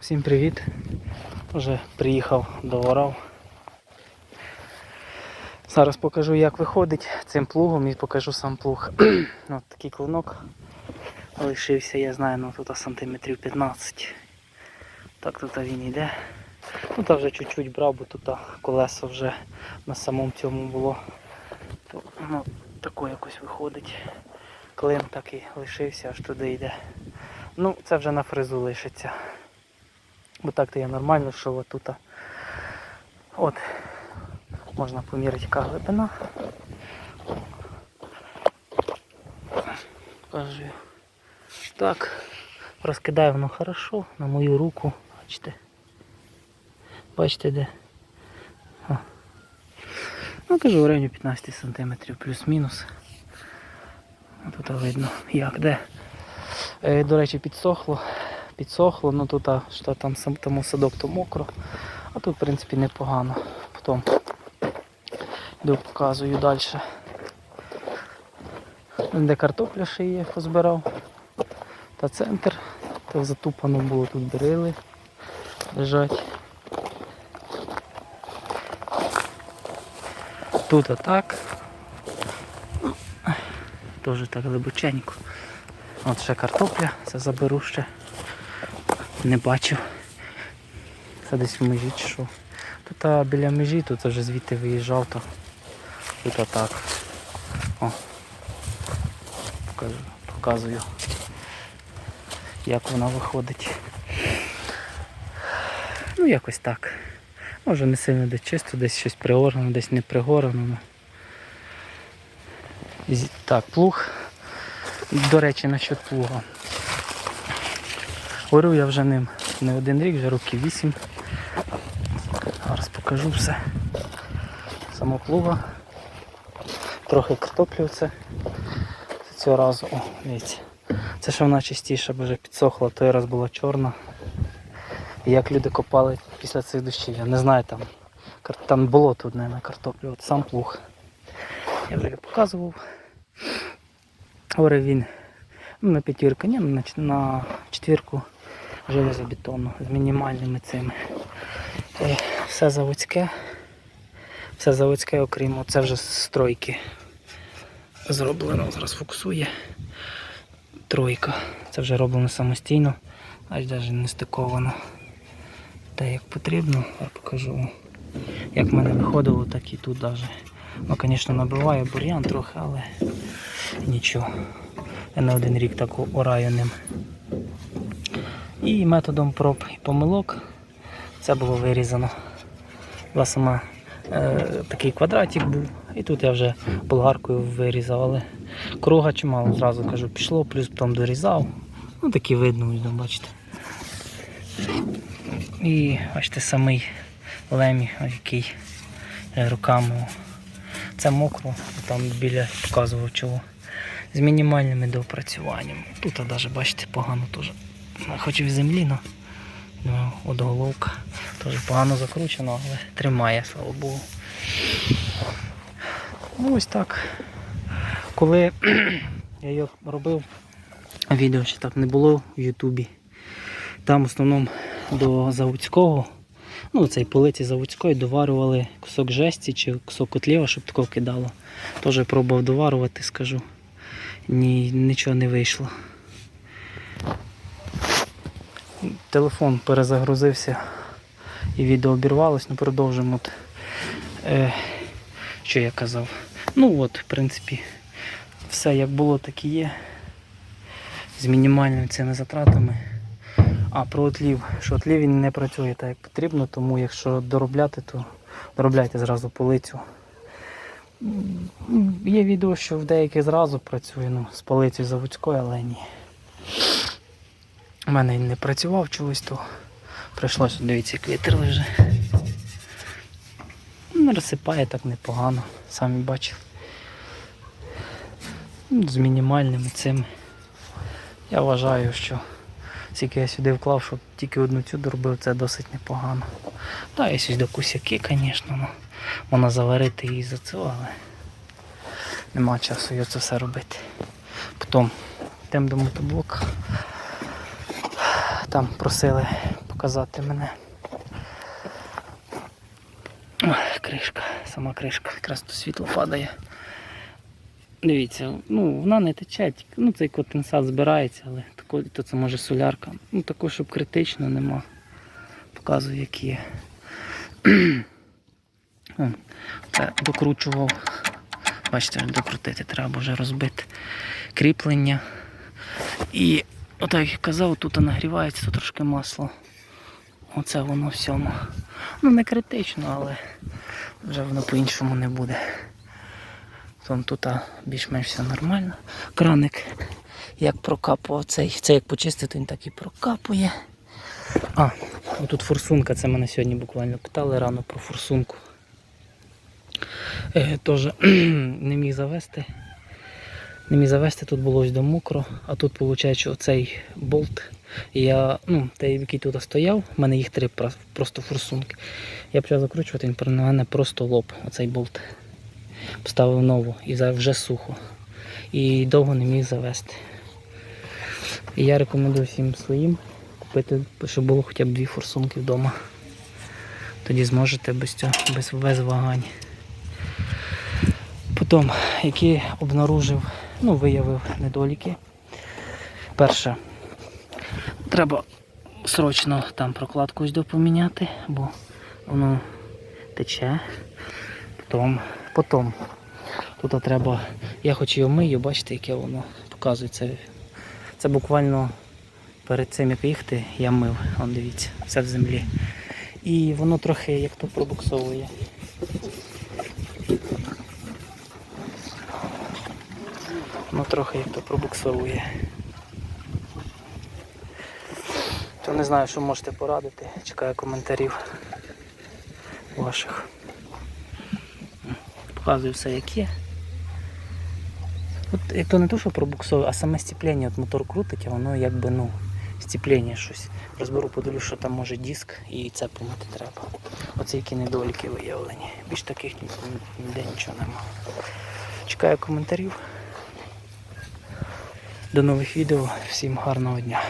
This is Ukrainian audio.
Всім привіт! Вже приїхав до воров. Зараз покажу як виходить цим плугом і покажу сам плуг. Ось такий клинок лишився, я знаю, ну тут сантиметрів 15. Так тут він йде. Тут вже чуть-чуть брав, бо тут колесо вже на самому цьому було. То, ну, тако якось виходить. Клин так і лишився, аж туди йде. Ну, це вже на фрезу лишиться. Бо так то я нормально, що отут. От. Можна поміряти яка глибина. Покажу. Так. Розкидаю воно хорошо на мою руку. Бачите. Бачите де? О. Ну кажу в районі 15 см плюс-мінус. Тут видно як де. Е, До речі, підсохло. Підсохло, ну тут що там тому садок то мокро, а тут в принципі непогано. Потім йду показую далі. Де картопля ще є, позбирав. Та центр. Так затупано було тут брили. Лежать. Тут отак. Теж так глибоченько. От ще картопля, це заберу ще. Не бачив. Це десь в межі чи що. Тут а, біля межі, тут вже звідти виїжджав, то тут отак. О. Покажу, показую, як вона виходить. Ну якось так. Може не сильно десь чисто, десь щось пригорано, десь не пригорано. Так, плуг. До речі, насчет плуга. Говорю я вже ним не один рік, вже років вісім. Зараз покажу все. Само плуга. Трохи картоплі оце. Це Цього разу, о, дивіться. Це ще вона чистіша, бо вже підсохла, той раз була чорна. І як люди копали після цих дощів, я не знаю там. Там було тут не на картоплі, от сам плуг. Я вже показував. Говорив він ну, на п'ятірку, ні, на четвірку железобетонну з мінімальними цими. Е, Все заводське. Все заводське, окрім це вже стройки зроблено. Зараз фокусує. Тройка. Це вже роблено самостійно, аж навіть не стиковано. Та як потрібно, я покажу. Як в мене виходило, так і тут навіть. Ну, звісно, набиває бур'ян трохи, але нічого. Я не один рік так ораю ним. І методом проб і помилок це було вирізано. Була е, такий квадратик був. І тут я вже болгаркою вирізав, але круга чимало, зразу кажу, пішло, плюс потім дорізав. Ну такі видно, ось, бачите. І бачите, самий лемі, який е, руками. Це мокро, там біля показував чого. З мінімальними доопрацюваннями. Тут навіть бачите погано теж. Хоч в землі, но, ну, от головка. Теж погано закручено, але тримає, слава Богу. Ну ось так. Коли я його робив, відео ще так не було в Ютубі. Там в основному до заводського, ну цей полиці заводської доварювали кусок жесті чи кусок котлєва, щоб такого кидало. Теж пробував доварювати, скажу. Ні, нічого не вийшло. Телефон перезагрузився і відео обірвалось, ну продовжимо. От, е, що я казав. Ну от, в принципі, все як було, так і є. З мінімальними цими затратами. А про отлів, що отлів він не працює так, як потрібно, тому якщо доробляти, то доробляйте зразу полицю. Є відео, що в деяких зразу працює, ну, з полицею заводською, але ні. У мене він не працював чогось, то прийшлося, дивіться, вітер лежить. Ну, розсипає так непогано, самі бачили. Ну, З мінімальними цими. Я вважаю, що скільки я сюди вклав, щоб тільки одну цю доробив, це досить непогано. Так, є сюди кусяки, звісно, ну, можна заварити її за це, але нема часу це все робити. Потім йдемо до мотоблока. Там просили показати мене. Ой, кришка, сама кришка, якраз тут світло падає. Дивіться, ну вона не тече, ну цей конденсат збирається, але тако, то це може солярка. Ну такого, щоб критично нема. Показую, як є. Це докручував. Бачите, докрутити треба вже розбити кріплення. І отак як я казав, тут нагрівається тут трошки масло. Оце воно всьому. Ну не критично, але вже воно по-іншому не буде. Там тут більш-менш все нормально. Краник як прокапував цей, це як почистити, він так і прокапує. А, тут форсунка, це мене сьогодні буквально питали рано про форсунку. Е, Теж не міг завести. Не міг завести, тут було ось до мокро, а тут виходить, що цей болт. Я, ну, той, який тут стояв, в мене їх три просто форсунки. Я почав закручувати, він про мене просто лоб, оцей болт. Поставив нову і вже сухо. І довго не міг завести. І я рекомендую всім своїм купити, щоб було хоча б дві форсунки вдома. Тоді зможете без цього, без, без вагань. Потім, які обнаружив, ну, виявив недоліки. Перше, треба срочно там прокладку допоміняти, бо воно тече. Потім, потім тут треба, я хоч його мию, бачите, яке воно показує. Це, це буквально перед цим як їхати, я мив, Вон дивіться, все в землі. І воно трохи як то пробуксовує. Воно трохи як то пробуксовує. То не знаю, що можете порадити. Чекаю коментарів ваших. Показую все як є. От як то не то, що пробуксовує, а саме стіплення, от мотор крутить, а воно якби ну, стіплення щось. Розберу, подивлюсь, що там може диск і це помити треба. Оце які недоліки виявлені. Більш таких ні- ні- ніде нічого немає. Чекаю коментарів. До нових відео. Всім гарного дня.